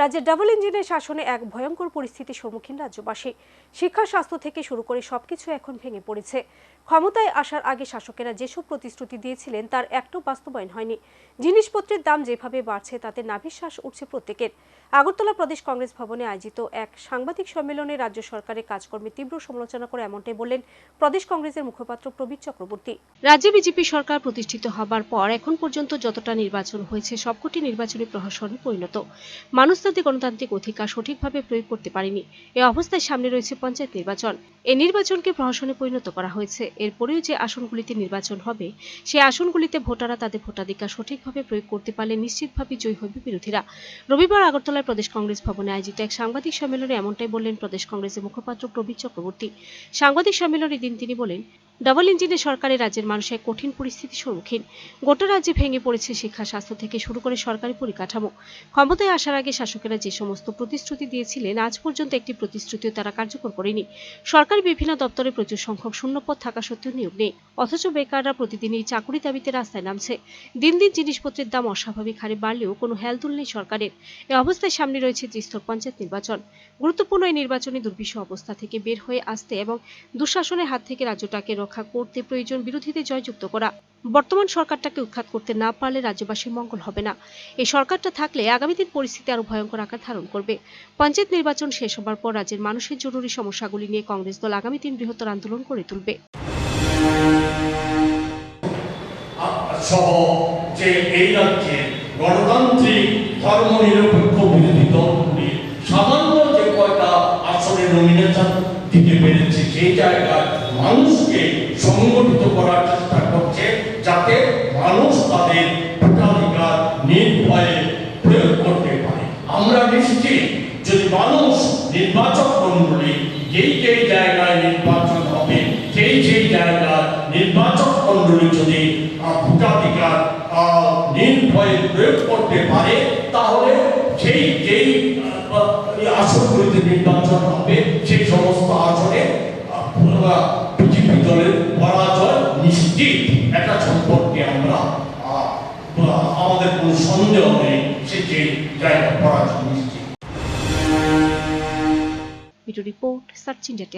রাজ্যের ডাবল ইঞ্জিনের শাসনে এক ভয়ঙ্কর পরিস্থিতির সম্মুখীন রাজ্যবাসী। শিক্ষা, স্বাস্থ্য থেকে শুরু করে সবকিছু এখন ভেঙে পড়েছে। ক্ষমতায় আসার আগে শাসকেরা যেসব প্রতিশ্রুতি দিয়েছিলেন, তার একটাও বাস্তবায়ন হয়নি। জিনিসপত্রের দাম যেভাবে বাড়ছে, তাতে নাভিশ্বাস উঠছে প্রত্যেকের। আগরতলা প্রদেশ কংগ্রেস ভবনে আয়োজিত এক সাংবাদিক সম্মেলনে রাজ্য সরকারের কাজকর্মে তীব্র সমালোচনা করে এমনটাই বললেন প্রদেশ কংগ্রেসের মুখপাত্র প্রবীর চক্রবর্তী। রাজ্যে বিজেপি সরকার প্রতিষ্ঠিত হবার পর এখন পর্যন্ত যতটা নির্বাচন হয়েছে, সবকটি নির্বাচনী প্রহসনে পরিণত। মানুষ তাদের গণতান্ত্রিক অধিকার সঠিকভাবে প্রয়োগ করতে পারেনি। এ অবস্থায় সামনে রয়েছে পঞ্চায়েত নির্বাচন। এই নির্বাচনকে প্রহসনে পরিণত করা হয়েছে। এরপরেও যে আসনগুলিতে নির্বাচন হবে সেই আসনগুলিতে ভোটাররা তাদের ভোটাধিকার সঠিকভাবে প্রয়োগ করতে পারলে নিশ্চিতভাবে জয়ী হবে বিরোধীরা। রবিবার আগরতলায় প্রদেশ কংগ্রেস ভবনে আয়োজিত এক সাংবাদিক সম্মেলনে এমনটাই বললেন প্রদেশ কংগ্রেসের মুখপাত্র প্রবীর চক্রবর্তী। সাংবাদিক সম্মেলনের দিন তিনি বলেন ডাবল ইঞ্জিনের সরকারে রাজ্যের মানুষ এক কঠিন পরিস্থিতির সম্মুখীন। গোটা রাজ্যে ভেঙে পড়েছে শিক্ষা, স্বাস্থ্য থেকে শুরু করে সরকারি পরিকাঠামো। ক্ষমতায় আসার আগে শাসকেরা যে সমস্ত প্রতিশ্রুতি দিয়েছিলেন, আজ পর্যন্ত একটি প্রতিশ্রুতিও তারা কার্যকর করেনি। সরকারি বিভিন্ন দপ্তরে প্রচুর সংখ্যক শূন্যপদ থাকা সত্ত্বেও নিয়োগ নেই। অথচ বেকাররা প্রতিদিনই চাকুরি দাবিতে রাস্তায় নামছে। দিন দিন জিনিসপত্রের দাম অস্বাভাবিক হারে বাড়লেও কোনো হেলদুল নেই সরকারের। এ অবস্থায় সামনে রয়েছে ত্রিস্তর পঞ্চায়েত নির্বাচন। গুরুত্বপূর্ণ এই নির্বাচনে দুর্বিষহ অবস্থা থেকে বের হয়ে আসতে এবং দুঃশাসনের হাত থেকে রাজ্যটাকে রক্ষা করতে প্রয়োজন বিরোধীদের জয়যুক্ত করা। বর্তমান সরকারটাকে উৎখাত করতে না পারলে রাজ্যবাসীর মঙ্গল হবে না। এই সরকারটা থাকলে আগামী দিন পরিস্থিতি আরও ভয়ঙ্কর আকার ধারণ করবে। পঞ্চায়েত নির্বাচন শেষ হবার পর রাজ্যের মানুষের জরুরি সমস্যাগুলি নিয়ে কংগ্রেস দল আগামী দিন বৃহত্তর আন্দোলন করে তুলবে। সামান্য যে কয়টা আসনে নমিনেশন দিতে পেরেছে, সেই জায়গায় মানুষকে সংগঠিত করার চেষ্টা করছে যাতে মানুষ তাদের ভোটাধিকার নির্ভয়ে প্রয়োগ করতে পারে। আমরা নিশ্চিত, যদি মানুষ নির্বাচক মন্ডলী যেই যেই জায়গায় নির্বাচন হবে, সেই সেই জায়গায় নির্বাচক মন্ডলী যদি ভোটাধিকার নির্ভয়ে প্রয়োগ করতে পারে, তাহলে সেই যেই আসনগুলিতে নির্বাচন হবে, সেই সমস্ত আসনে বিজেপি দলের পরাজয় নিশ্চিত। এটা সম্পর্কে আমরা আমাদের কোনো সন্দেহ নেই, সে যে জায়গা পরাজয় নিশ্চিত। Report search India